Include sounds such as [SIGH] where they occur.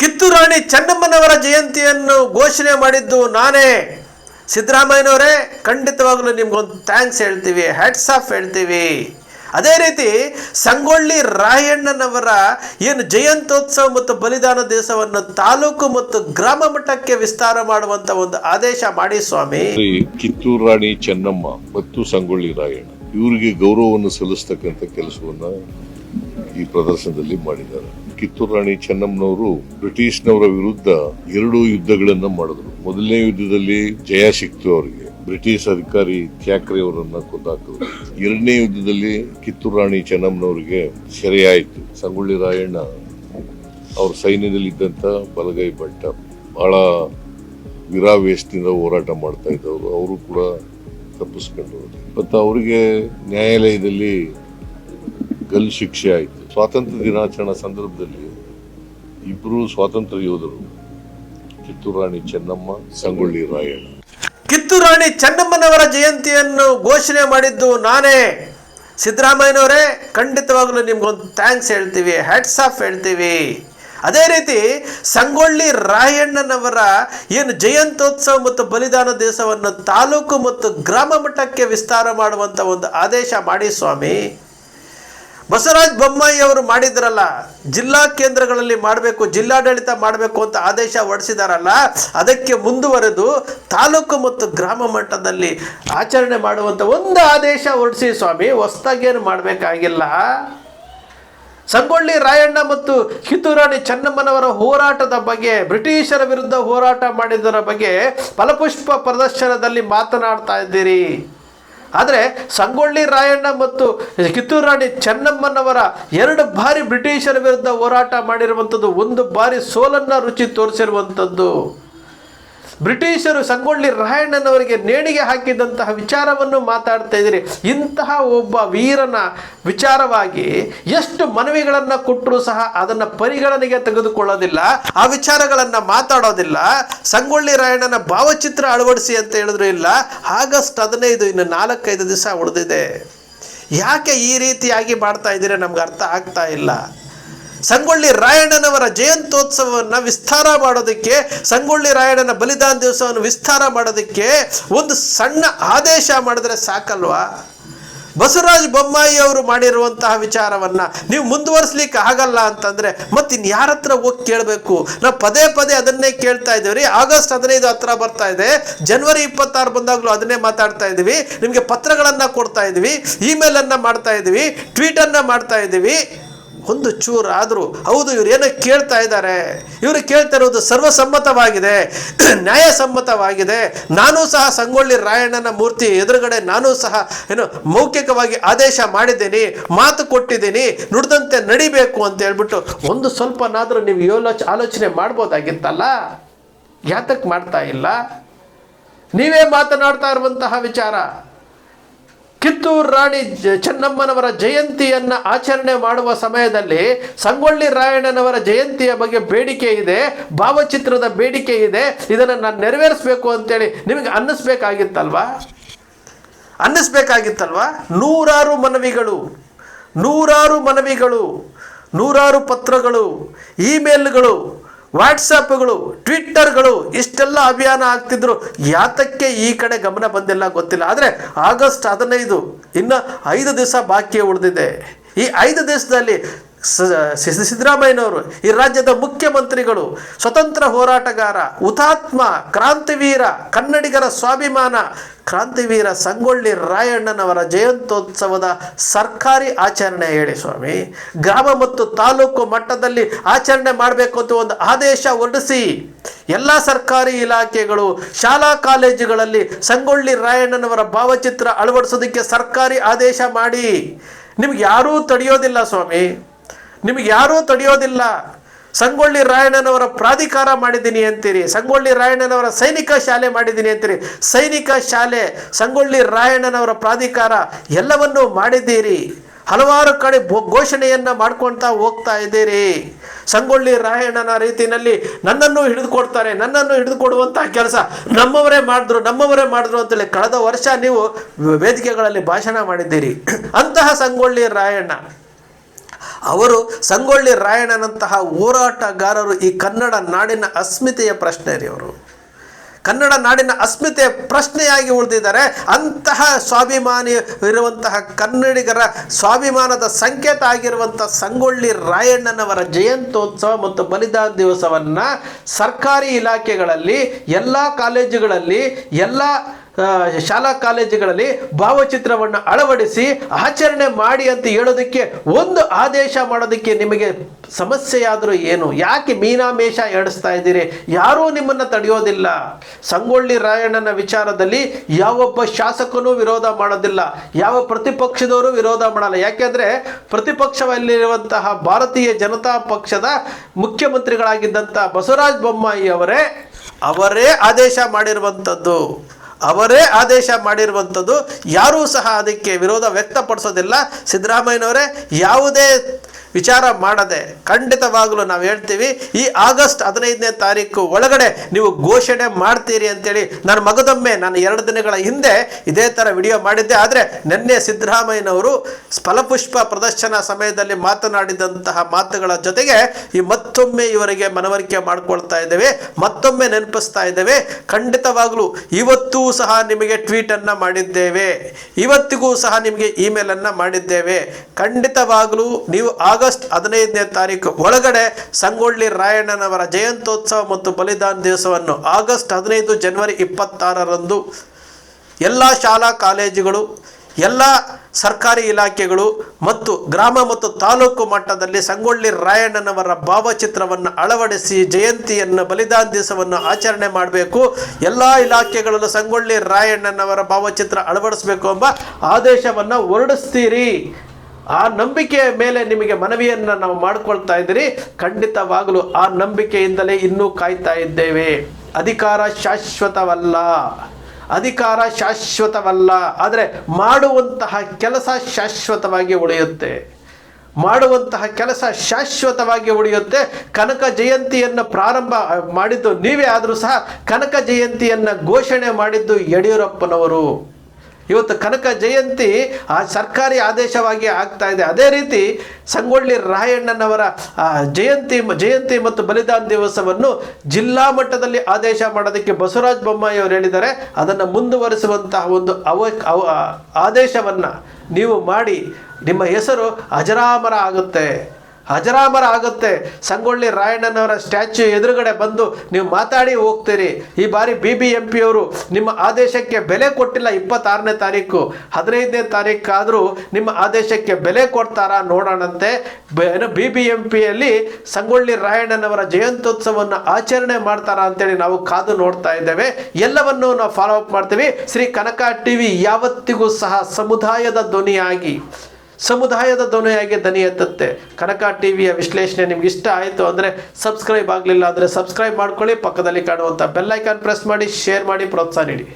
ಕಿತ್ತೂರಾಣಿ ಚೆನ್ನಮ್ಮನವರ ಜಯಂತಿಯನ್ನು ಘೋಷಣೆ ಮಾಡಿದ್ದು ನಾನೇ. ಸಿದ್ದರಾಮಯ್ಯನವರೇ, ಖಂಡಿತವಾಗಲೂ ನಿಮ್ಗೊಂದು ಥ್ಯಾಂಕ್ಸ್ ಹೇಳ್ತೀವಿ ಹ್ಯಾಟ್ಸ್ ಆಫ್ ಹೇಳ್ತೀವಿ. ಅದೇ ರೀತಿ ಸಂಗೊಳ್ಳಿ ರಾಯಣ್ಣನವರ ಏನು ಜಯಂತ್ಯೋತ್ಸವ ಮತ್ತು ಬಲಿದಾನ ದಿವಸವನ್ನು ತಾಲೂಕು ಮತ್ತು ಗ್ರಾಮ ಮಟ್ಟಕ್ಕೆ ವಿಸ್ತಾರ ಮಾಡುವಂತ ಒಂದು ಆದೇಶ ಮಾಡಿ ಸ್ವಾಮಿ. ಕಿತ್ತೂರು ರಾಣಿ ಚೆನ್ನಮ್ಮ ಮತ್ತು ಸಂಗೊಳ್ಳಿ ರಾಯಣ್ಣ, ಇವರಿಗೆ ಗೌರವವನ್ನು ಸಲ್ಲಿಸ್ತಕ್ಕಂಥ ಕೆಲಸವನ್ನ ಈ ಪ್ರದರ್ಶನದಲ್ಲಿ ಮಾಡಿದ್ದಾರೆ. ಕಿತ್ತೂರು ರಾಣಿ ಚೆನ್ನಮ್ಮನವರು ಬ್ರಿಟಿಷ್ನವರ ವಿರುದ್ಧ ಎರಡು ಯುದ್ಧಗಳನ್ನ ಮಾಡಿದ್ರು. ಮೊದಲನೇ ಯುದ್ಧದಲ್ಲಿ ಜಯ ಸಿಕ್ತು ಅವರಿಗೆ. ಬ್ರಿಟಿಷ್ ಅಧಿಕಾರಿ ಥ್ಯಾಕ್ರೆ ಅವರನ್ನ ಕೊಂದಾಕಿದ್ರು ಎರಡನೇ ಯುದ್ಧದಲ್ಲಿ ಕಿತ್ತೂರು ರಾಣಿ ಚೆನ್ನಮ್ಮನವರಿಗೆ ಸೆರೆಯಾಯಿತು. ಸಂಗೊಳ್ಳಿ ರಾಯಣ್ಣ ಅವ್ರ ಸೈನ್ಯದಲ್ಲಿ ಇದ್ದಂತ ಬಲಗೈ ಭಟ್ಟ ಬಹಳ ವಿರಾವೇಶದಿಂದ ಹೋರಾಟ ಮಾಡ್ತಾ ಇದ್ದವರು. ಅವರು ಕೂಡ ತಪ್ಪಿಸ್ಕೊಂಡ್ರು ಮತ್ತು ಅವರಿಗೆ ನ್ಯಾಯಾಲಯದಲ್ಲಿ ಗಲ್ಲು ಶಿಕ್ಷೆ ಆಯಿತು. ಸ್ವಾತಂತ್ರ್ಯ ದಿನಾಚರಣೆ ಸಂದರ್ಭದಲ್ಲಿ ಇಬ್ಬರು ಸ್ವಾತಂತ್ರ್ಯ ಯೋಧರು, ಕಿತ್ತೂರು ರಾಣಿ ಚೆನ್ನಮ್ಮ, ಸಂಗೊಳ್ಳಿ ರಾಯಣ್ಣ. ಕಿತ್ತೂರಾಣಿ ಚೆನ್ನಮ್ಮನವರ ಜಯಂತಿಯನ್ನು ಘೋಷಣೆ ಮಾಡಿದ್ದು ನಾನೇ. ಸಿದ್ದರಾಮಯ್ಯನವರೇ, ಖಂಡಿತವಾಗಲೂ ನಿಮ್ಗೊಂದು ಥ್ಯಾಂಕ್ಸ್ ಹೇಳ್ತೀವಿ ಹ್ಯಾಟ್ಸ್ ಆಫ್ ಹೇಳ್ತೀವಿ. ಅದೇ ರೀತಿ ಸಂಗೊಳ್ಳಿ ರಾಯಣ್ಣನವರ ಏನು ಜಯಂತ್ಯೋತ್ಸವ ಮತ್ತು ಬಲಿದಾನ ದಿವಸವನ್ನು ತಾಲೂಕು ಮತ್ತು ಗ್ರಾಮ ಮಟ್ಟಕ್ಕೆ ವಿಸ್ತಾರ ಮಾಡುವಂಥ ಒಂದು ಆದೇಶ ಮಾಡಿ ಸ್ವಾಮಿ. ಬಸವರಾಜ ಬೊಮ್ಮಾಯಿ ಅವರು ಮಾಡಿದ್ರಲ್ಲ, ಜಿಲ್ಲಾ ಕೇಂದ್ರಗಳಲ್ಲಿ ಮಾಡಬೇಕು, ಜಿಲ್ಲಾಡಳಿತ ಮಾಡಬೇಕು ಅಂತ ಆದೇಶ ಹೊರಡಿಸಿದಾರಲ್ಲ, ಅದಕ್ಕೆ ಮುಂದುವರೆದು ತಾಲೂಕು ಮತ್ತು ಗ್ರಾಮ ಮಟ್ಟದಲ್ಲಿ ಆಚರಣೆ ಮಾಡುವಂಥ ಒಂದು ಆದೇಶ ಹೊರಡಿಸಿ ಸ್ವಾಮಿ ಹೊಸ್ದಾಗೇನು ಮಾಡಬೇಕಾಗಿಲ್ಲ. ಸಂಗೊಳ್ಳಿ ರಾಯಣ್ಣ ಮತ್ತು ಕಿತ್ತೂರಾಣಿ ಚೆನ್ನಮ್ಮನವರ ಹೋರಾಟದ ಬಗ್ಗೆ, ಬ್ರಿಟಿಷರ ವಿರುದ್ಧ ಹೋರಾಟ ಮಾಡಿದ್ದರ ಬಗ್ಗೆ ಫಲಪುಷ್ಪ ಪ್ರದರ್ಶನದಲ್ಲಿ ಮಾತನಾಡ್ತಾ ಇದ್ದೀರಿ. ಆದರೆ ಸಂಗೊಳ್ಳಿ ರಾಯಣ್ಣ ಮತ್ತು ಕಿತ್ತೂರು ರಾಣಿ ಚೆನ್ನಮ್ಮನವರ ಎರಡು ಬಾರಿ ಬ್ರಿಟಿಷರ ವಿರುದ್ಧ ಹೋರಾಟ ಮಾಡಿರುವಂಥದ್ದು, ಒಂದು ಬಾರಿ ಸೋಲನ್ನು ರುಚಿ ತೋರಿಸಿರುವಂಥದ್ದು. ಬ್ರಿಟಿಷರು ಸಂಗೊಳ್ಳಿ ರಾಯಣ್ಣನವರಿಗೆ ನೇಣಿಗೆ ಹಾಕಿದಂತಹ ವಿಚಾರವನ್ನು ಮಾತಾಡ್ತಾ ಇದ್ದೀರಿ ಇಂತಹ ಒಬ್ಬ ವೀರನ ವಿಚಾರವಾಗಿ ಎಷ್ಟು ಮನವಿಗಳನ್ನು ಕೊಟ್ಟರೂ ಸಹ ಅದನ್ನು ಪರಿಗಣನೆಗೆ ತೆಗೆದುಕೊಳ್ಳೋದಿಲ್ಲ, ಆ ವಿಚಾರಗಳನ್ನು ಮಾತಾಡೋದಿಲ್ಲ, ಸಂಗೊಳ್ಳಿ ರಾಯಣ್ಣನ ಭಾವಚಿತ್ರ ಅಳವಡಿಸಿ ಅಂತ ಹೇಳಿದ್ರು ಇಲ್ಲ, ಆಗಸ್ಟ್ ಹದಿನೈದು ಇನ್ನು ನಾಲ್ಕೈದು ದಿವಸ ಉಳಿದಿದೆ. ಯಾಕೆ ಈ ರೀತಿಯಾಗಿ ಮಾಡ್ತಾ ಇದ್ದೀರಾ ನಮ್ಗೆ ಅರ್ಥ ಆಗ್ತಾ ಇಲ್ಲ. ಸಂಗೊಳ್ಳಿ ರಾಯಣ್ಣನವರ ಜಯಂತ್ಯೋತ್ಸವವನ್ನು ವಿಸ್ತಾರ ಮಾಡೋದಕ್ಕೆ, ಸಂಗೊಳ್ಳಿ ರಾಯಣ್ಣನ ಬಲಿದಾನ ದಿವಸವನ್ನು ವಿಸ್ತಾರ ಮಾಡೋದಕ್ಕೆ ಒಂದು ಸಣ್ಣ ಆದೇಶ ಮಾಡಿದ್ರೆ ಸಾಕಲ್ವಾ? ಬಸವರಾಜ ಬೊಮ್ಮಾಯಿ ಅವರು ಮಾಡಿರುವಂತಹ ವಿಚಾರವನ್ನ ನೀವು ಮುಂದುವರಿಸ್ಲಿಕ್ಕೆ ಆಗಲ್ಲ ಅಂತಂದ್ರೆ ಮತ್ತೆ ಇನ್ಯಾರ ಹತ್ರ ಹೋಗಿ ಕೇಳಬೇಕು? ನಾವು ಪದೇ ಪದೇ ಅದನ್ನೇ ಕೇಳ್ತಾ ಇದ್ದೀವಿ ಆಗಸ್ಟ್ ಹದಿನೈದು ಹತ್ರ ಬರ್ತಾ ಇದೆ. ಜನವರಿ ಇಪ್ಪತ್ತಾರು ಬಂದಾಗಲೂ ಅದನ್ನೇ ಮಾತಾಡ್ತಾ ಇದ್ದೀವಿ. ನಿಮಗೆ ಪತ್ರಗಳನ್ನು ಕೊಡ್ತಾ ಇದ್ದೀವಿ. ಇಮೇಲ್ ಅನ್ನ ಮಾಡ್ತಾ ಇದ್ದೀವಿ. ಟ್ವೀಟ್ ಅನ್ನ ಮಾಡ್ತಾ ಇದ್ದೀವಿ. ಒಂದು ಚೂರು ಆದರೂ ಹೌದು, ಇವ್ರು ಏನೋ ಕೇಳ್ತಾ ಇದ್ದಾರೆ. ಇವರು ಕೇಳ್ತಾ ಇರೋದು ಸರ್ವಸಮ್ಮತವಾಗಿದೆ. [CLEARS THROAT] ನ್ಯಾಯಸಮ್ಮತವಾಗಿದೆ. ನಾನು ಸಹ ಸಂಗೊಳ್ಳಿ ರಾಯಣ್ಣನ ಮೂರ್ತಿ ಎದುರುಗಡೆ ನಾನು ಸಹ ಏನು ಮೌಖಿಕವಾಗಿ ಆದೇಶ ಮಾಡಿದ್ದೀನಿ, ಮಾತು ಕೊಟ್ಟಿದ್ದೀನಿ, ನುಡಿದಂತೆ ನಡಿಬೇಕು ಅಂತ ಹೇಳ್ಬಿಟ್ಟು ಒಂದು ಸ್ವಲ್ಪನಾದರೂ ನೀವು ಯೋಲೋಚ ಆಲೋಚನೆ ಮಾಡ್ಬೋದಾಗಿತ್ತಲ್ಲ? ಯಾತಕ್ಕೆ ಮಾಡ್ತಾ ಇಲ್ಲ? ನೀವೇ ಮಾತನಾಡ್ತಾ ಇರುವಂತಹ ವಿಚಾರ. ಕಿತ್ತೂರು ರಾಣಿ ಚೆನ್ನಮ್ಮನವರ ಜಯಂತಿಯನ್ನ ಆಚರಣೆ ಮಾಡುವ ಸಮಯದಲ್ಲಿ ಸಂಗೊಳ್ಳಿ ರಾಯಣ್ಣನವರ ಜಯಂತಿಯ ಬಗ್ಗೆ ಬೇಡಿಕೆ ಇದೆ, ಭಾವಚಿತ್ರದ ಬೇಡಿಕೆ ಇದೆ. ಇದನ್ನು ನಾನು ನೆರವೇರಿಸಬೇಕು ಅಂತೇಳಿ ನಿಮಗೆ ಅನ್ನಿಸ್ಬೇಕಾಗಿತ್ತಲ್ವಾ? ಅನ್ನಿಸ್ಬೇಕಾಗಿತ್ತಲ್ವಾ? ನೂರಾರು ಮನವಿಗಳು ನೂರಾರು ಮನವಿಗಳು, ನೂರಾರು ಪತ್ರಗಳು, ಇಮೇಲ್ಗಳು ವಾಟ್ಸಪ್ಗಳು, ಟ್ವಿಟ್ಟರ್ಗಳು ಇಷ್ಟೆಲ್ಲ ಅಭಿಯಾನ ಆಗ್ತಿದ್ರು. ಯಾತಕ್ಕೆ ಈ ಕಡೆ ಗಮನ ಬಂದಿಲ್ಲ ಗೊತ್ತಿಲ್ಲ. ಆದರೆ ಆಗಸ್ಟ್ ಹದಿನೈದು, ಇನ್ನು ಐದು ದಿವಸ ಬಾಕಿ ಉಳಿದಿದೆ. ಈ ಐದು ದಿವಸದಲ್ಲಿ ಸಿದ್ದರಾಮಯ್ಯನವರು, ಈ ರಾಜ್ಯದ ಮುಖ್ಯಮಂತ್ರಿಗಳು, ಸ್ವತಂತ್ರ ಹೋರಾಟಗಾರ, ಹುತಾತ್ಮ, ಕ್ರಾಂತಿವೀರ, ಕನ್ನಡಿಗರ ಸ್ವಾಭಿಮಾನ, ಕ್ರಾಂತಿವೀರ ಸಂಗೊಳ್ಳಿ ರಾಯಣ್ಣನವರ ಜಯಂತ್ಯೋತ್ಸವದ ಸರ್ಕಾರಿ ಆಚರಣೆ ಹೇಳಿ ಸ್ವಾಮಿ. ಗ್ರಾಮ ಮತ್ತು ತಾಲೂಕು ಮಟ್ಟದಲ್ಲಿ ಆಚರಣೆ ಮಾಡಬೇಕು ಅಂತ ಒಂದು ಆದೇಶ ಹೊರಡಿಸಿ, ಎಲ್ಲ ಸರ್ಕಾರಿ ಇಲಾಖೆಗಳು, ಶಾಲಾ ಕಾಲೇಜುಗಳಲ್ಲಿ ಸಂಗೊಳ್ಳಿ ರಾಯಣ್ಣನವರ ಭಾವಚಿತ್ರ ಅಳವಡಿಸೋದಕ್ಕೆ ಸರ್ಕಾರಿ ಆದೇಶ ಮಾಡಿ. ನಿಮ್ಗೆ ಯಾರೂ ತಡೆಯೋದಿಲ್ಲ ಸ್ವಾಮಿ. ನಿಮಗೆ ಯಾರೂ ತಡೆಯೋದಿಲ್ಲ. ಸಂಗೊಳ್ಳಿ ರಾಯಣ್ಣನವರ ಪ್ರಾಧಿಕಾರ ಮಾಡಿದ್ದೀನಿ ಅಂತೀರಿ, ಸಂಗೊಳ್ಳಿ ರಾಯಣ್ಣನವರ ಸೈನಿಕ ಶಾಲೆ ಮಾಡಿದ್ದೀನಿ ಅಂತೀರಿ. ಸೈನಿಕ ಶಾಲೆ, ಸಂಗೊಳ್ಳಿ ರಾಯಣ್ಣನವರ ಪ್ರಾಧಿಕಾರ ಎಲ್ಲವನ್ನೂ ಮಾಡಿದ್ದೀರಿ. ಹಲವಾರು ಕಡೆ ಘೋಷಣೆಯನ್ನು ಮಾಡ್ಕೊಳ್ತಾ ಹೋಗ್ತಾ ಇದ್ದೀರಿ. ಸಂಗೊಳ್ಳಿ ರಾಯಣ್ಣನ ರೀತಿಯಲ್ಲಿ ನನ್ನನ್ನು ಹಿಡಿದುಕೊಡ್ತಾರೆ, ನನ್ನನ್ನು ಹಿಡಿದುಕೊಡುವಂತಹ ಕೆಲಸ ನಮ್ಮವರೇ ಮಾಡಿದ್ರು ನಮ್ಮವರೇ ಮಾಡಿದ್ರು ಅಂತೇಳಿ ಕಳೆದ ವರ್ಷ ನೀವು ವೇದಿಕೆಗಳಲ್ಲಿ ಭಾಷಣ ಮಾಡಿದ್ದೀರಿ. ಅಂತಹ ಸಂಗೊಳ್ಳಿ ರಾಯಣ್ಣ ಅವರು ಸಂಗೊಳ್ಳಿ ರಾಯಣ್ಣನಂತಹ ಹೋರಾಟಗಾರರು ಈ ಕನ್ನಡ ನಾಡಿನ ಅಸ್ಮಿತೆಯ ಪ್ರಶ್ನೆ ರೀ ಅವರು. ಕನ್ನಡ ನಾಡಿನ ಅಸ್ಮಿತೆಯ ಪ್ರಶ್ನೆಯಾಗಿ ಉಳಿದಿದ್ದಾರೆ. ಅಂತಹ ಸ್ವಾಭಿಮಾನಿ ಇರುವಂತಹ ಕನ್ನಡಿಗರ ಸ್ವಾಭಿಮಾನದ ಸಂಕೇತ ಆಗಿರುವಂಥ ಸಂಗೊಳ್ಳಿ ರಾಯಣ್ಣನವರ ಜಯಂತ್ಯೋತ್ಸವ ಮತ್ತು ಬಲಿದಾನ ದಿವಸವನ್ನು ಸರ್ಕಾರಿ ಇಲಾಖೆಗಳಲ್ಲಿ, ಎಲ್ಲ ಕಾಲೇಜುಗಳಲ್ಲಿ, ಎಲ್ಲ ಶಾಲಾ ಕಾಲೇಜುಗಳಲ್ಲಿ ಭಾವಚಿತ್ರವನ್ನು ಅಳವಡಿಸಿ ಆಚರಣೆ ಮಾಡಿ ಅಂತ ಹೇಳೋದಕ್ಕೆ ಒಂದು ಆದೇಶ ಮಾಡೋದಕ್ಕೆ ನಿಮಗೆ ಸಮಸ್ಯೆಯಾದರೂ ಏನು? ಯಾಕೆ ಮೀನಾಮೇಷ ಎಡಿಸ್ತಾ ಇದ್ದೀರಿ? ಯಾರೂ ನಿಮ್ಮನ್ನು ತಡೆಯೋದಿಲ್ಲ. ಸಂಗೊಳ್ಳಿ ರಾಯಣ್ಣನ ವಿಚಾರದಲ್ಲಿ ಯಾವೊಬ್ಬ ಶಾಸಕನೂ ವಿರೋಧ ಮಾಡೋದಿಲ್ಲ. ಯಾವ ಪ್ರತಿಪಕ್ಷದವರು ವಿರೋಧ ಮಾಡಲ್ಲ. ಯಾಕೆಂದರೆ ಪ್ರತಿಪಕ್ಷದಲ್ಲಿರುವಂತಹ ಭಾರತೀಯ ಜನತಾ ಪಕ್ಷದ ಮುಖ್ಯಮಂತ್ರಿಗಳಾಗಿದ್ದಂಥ ಬಸವರಾಜ ಬೊಮ್ಮಾಯಿ ಅವರೇ ಅವರೇ ಆದೇಶ ಮಾಡಿರುವಂಥದ್ದು. ಅವರೇ ಆದೇಶ ಮಾಡಿರುವಂಥದ್ದು ಯಾರೂ ಸಹ ಅದಕ್ಕೆ ವಿರೋಧ ವ್ಯಕ್ತಪಡಿಸೋದಿಲ್ಲ. ಸಿದ್ದರಾಮಯ್ಯನವರೇ ಯಾವುದೇ ವಿಚಾರ ಮಾಡದೆ ಖಂಡಿತವಾಗಲೂ ನಾವು ಹೇಳ್ತೀವಿ, ಈ ಆಗಸ್ಟ್ ಹದಿನೈದನೇ ತಾರೀಕು ಒಳಗಡೆ ನೀವು ಘೋಷಣೆ ಮಾಡ್ತೀರಿ ಅಂತೇಳಿ ನಾನು ಮಗದೊಮ್ಮೆ ನಾನು ಎರಡು ದಿನಗಳ ಹಿಂದೆ ಇದೇ ಥರ ವಿಡಿಯೋ ಮಾಡಿದ್ದೆ. ಆದರೆ ನಿನ್ನೆ ಸಿದ್ದರಾಮಯ್ಯನವರು ಫಲಪುಷ್ಪ ಪ್ರದರ್ಶನ ಸಮಯದಲ್ಲಿ ಮಾತನಾಡಿದಂತಹ ಮಾತುಗಳ ಜೊತೆಗೆ ಈ ಮತ್ತೊಮ್ಮೆ ಇವರಿಗೆ ಮನವರಿಕೆ ಮಾಡಿಕೊಳ್ತಾ ಇದ್ದೇವೆ, ಮತ್ತೊಮ್ಮೆ ನೆನಪಿಸ್ತಾ ಇದ್ದೇವೆ. ಖಂಡಿತವಾಗಲೂ ಇವತ್ತೂ ಸಹ ನಿಮಗೆ ಟ್ವೀಟನ್ನು ಮಾಡಿದ್ದೇವೆ. ಇವತ್ತಿಗೂ ಸಹ ನಿಮಗೆ ಇಮೇಲನ್ನು ಮಾಡಿದ್ದೇವೆ. ಖಂಡಿತವಾಗಲೂ ನೀವು ಆಗಸ್ಟ್ ಹದಿನೈದನೇ ತಾರೀಕು ಒಳಗಡೆ ಸಂಗೊಳ್ಳಿ ರಾಯಣ್ಣನವರ ಜಯಂತ್ಯೋತ್ಸವ ಮತ್ತು ಬಲಿದಾನ ದಿವಸವನ್ನು ಆಗಸ್ಟ್ ಹದಿನೈದು ಜನವರಿ ಇಪ್ಪತ್ತಾರರಂದು ಎಲ್ಲ ಶಾಲಾ ಕಾಲೇಜುಗಳು, ಎಲ್ಲ ಸರ್ಕಾರಿ ಇಲಾಖೆಗಳು ಮತ್ತು ಗ್ರಾಮ ಮತ್ತು ತಾಲೂಕು ಮಟ್ಟದಲ್ಲಿ ಸಂಗೊಳ್ಳಿ ರಾಯಣ್ಣನವರ ಭಾವಚಿತ್ರವನ್ನು ಅಳವಡಿಸಿ ಜಯಂತಿಯನ್ನು, ಬಲಿದಾನ ದಿವಸವನ್ನು ಆಚರಣೆ ಮಾಡಬೇಕು. ಎಲ್ಲ ಇಲಾಖೆಗಳಲ್ಲೂ ಸಂಗೊಳ್ಳಿ ರಾಯಣ್ಣನವರ ಭಾವಚಿತ್ರ ಅಳವಡಿಸಬೇಕು ಎಂಬ ಆದೇಶವನ್ನು ಹೊರಡಿಸ್ತೀರಿ. ಆ ನಂಬಿಕೆಯ ಮೇಲೆ ನಿಮಗೆ ಮನವಿಯನ್ನು ನಾವು ಮಾಡ್ಕೊಳ್ತಾ ಇದ್ದೀರಿ. ಖಂಡಿತವಾಗಲೂ ಆ ನಂಬಿಕೆಯಿಂದಲೇ ಇನ್ನೂ ಕಾಯ್ತಾ ಇದ್ದೇವೆ. ಅಧಿಕಾರ ಶಾಶ್ವತವಲ್ಲ. ಅಧಿಕಾರ ಶಾಶ್ವತವಲ್ಲ. ಆದರೆ ಮಾಡುವಂತಹ ಕೆಲಸ ಶಾಶ್ವತವಾಗಿ ಉಳಿಯುತ್ತೆ. ಮಾಡುವಂತಹ ಕೆಲಸ ಶಾಶ್ವತವಾಗಿ ಉಳಿಯುತ್ತೆ. ಕನಕ ಜಯಂತಿಯನ್ನು ಪ್ರಾರಂಭ ಮಾಡಿದ್ದು ನೀವೇ ಆದರೂ ಸಹ ಕನಕ ಜಯಂತಿಯನ್ನು ಘೋಷಣೆ ಮಾಡಿದ್ದು ಯಡಿಯೂರಪ್ಪನವರು. ಇವತ್ತು ಕನಕ ಜಯಂತಿ ಆ ಸರ್ಕಾರಿ ಆದೇಶವಾಗಿ ಆಗ್ತಾ ಇದೆ. ಅದೇ ರೀತಿ ಸಂಗೊಳ್ಳಿ ರಾಯಣ್ಣನವರ ಜಯಂತಿ ಜಯಂತಿ ಮತ್ತು ಬಲಿದಾನ ದಿವಸವನ್ನು ಜಿಲ್ಲಾ ಮಟ್ಟದಲ್ಲಿ ಆದೇಶ ಮಾಡೋದಕ್ಕೆ ಬಸವರಾಜ ಬೊಮ್ಮಾಯಿ ಅವರು ಹೇಳಿದ್ದಾರೆ. ಅದನ್ನು ಮುಂದುವರಿಸುವಂತಹ ಒಂದು ಅವ ಆದೇಶವನ್ನು ನೀವು ಮಾಡಿ ನಿಮ್ಮ ಹೆಸರು ಅಜರಾಮರ ಆಗುತ್ತೆ. ಅಜರಾಮರ ಆಗುತ್ತೆ ಸಂಗೊಳ್ಳಿ ರಾಯಣ್ಣನವರ ಸ್ಟ್ಯಾಚ್ಯೂ ಎದುರುಗಡೆ ಬಂದು ನೀವು ಮಾತಾಡಿ ಹೋಗ್ತೀರಿ. ಈ ಬಾರಿ ಬಿ ಬಿ ಎಂ ಪಿಯವರು ನಿಮ್ಮ ಆದೇಶಕ್ಕೆ ಬೆಲೆ ಕೊಟ್ಟಿಲ್ಲ ಇಪ್ಪತ್ತಾರನೇ ತಾರೀಕು. ಹದಿನೈದನೇ ತಾರೀಕಾದರೂ ನಿಮ್ಮ ಆದೇಶಕ್ಕೆ ಬೆಲೆ ಕೊಡ್ತಾರಾ ನೋಡೋಣಂತೆ. ಬಿ ಬಿ ಎಂ ಪಿಯಲ್ಲಿ ಸಂಗೊಳ್ಳಿ ರಾಯಣ್ಣನವರ ಜಯಂತ್ಯೋತ್ಸವವನ್ನು ಆಚರಣೆ ಮಾಡ್ತಾರಾ ಅಂತೇಳಿ ನಾವು ಕಾದು ನೋಡ್ತಾ ಇದ್ದೇವೆ. ಎಲ್ಲವನ್ನೂ ನಾವು ಫಾಲೋ ಅಪ್ ಮಾಡ್ತೀವಿ. ಶ್ರೀ ಕನಕ ಟಿವಿ ಯಾವತ್ತಿಗೂ ಸಹ ಸಮುದಾಯದ ಧ್ವನಿಯಾಗಿ. ಸಮುದಾಯದ ಧ್ವನಿಯಾಗಿ ಧ್ವನಿ ಎತ್ತುತ್ತೆ. ಕನಕ ಟಿವಿಯ ವಿಶ್ಲೇಷಣೆ ನಿಮ್ಗೆ ಇಷ್ಟ ಆಯಿತು ಅಂದರೆ ಸಬ್ಸ್ಕ್ರೈಬ್ ಆಗಲಿಲ್ಲ ಅಂದರೆ ಸಬ್ಸ್ಕ್ರೈಬ್ ಮಾಡ್ಕೊಳ್ಳಿ, ಪಕ್ಕದಲ್ಲಿ ಕಾಣುವಂಥ ಬೆಲ್ಲೈಕಾನ್ ಪ್ರೆಸ್ ಮಾಡಿ ಶೇರ್ ಮಾಡಿ, ಪ್ರೋತ್ಸಾಹ ನೀಡಿ.